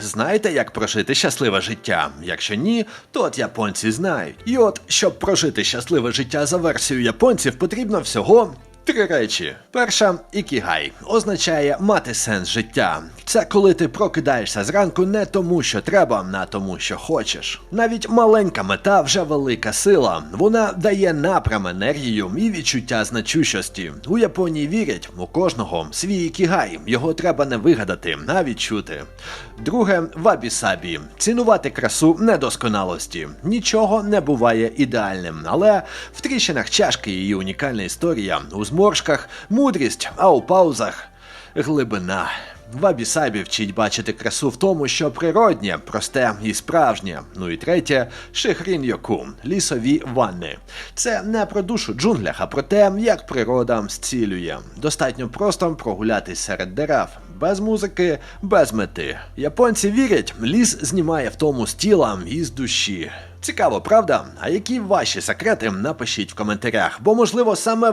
знаєте, як прожити щасливе життя? Якщо ні, то от японці знають. І от, щоб прожити щасливе життя за версією японців, потрібно всього. Три речі. Перша ікігай означає мати сенс життя. Це коли ти прокидаєшся зранку не тому, що треба, а тому, що хочеш. Навіть маленька мета вже велика сила. Вона дає напрям енергію і відчуття значущості. У Японії вірять, у кожного свій ікігай. Його треба не вигадати, а відчути. Друге вабі-сабі. Цінувати красу недосконалості. Нічого не буває ідеальним, але в тріщинах чашки її унікальна історія, у зморшках мудрість, а у паузах глибина. Вабі-сабі вчить бачити красу в тому, що природнє, просте і справжнє. Ну і третє шихрін йоку лісові ванни. Це не про душу джунглях, а про те, як природа зцілює. Достатньо просто прогулятись серед дерев. Без музики, без мети. Японці вірять, ліс знімає втому з тіла і з душі. Цікаво, правда? А які ваші секрети напишіть в коментарях, бо можливо саме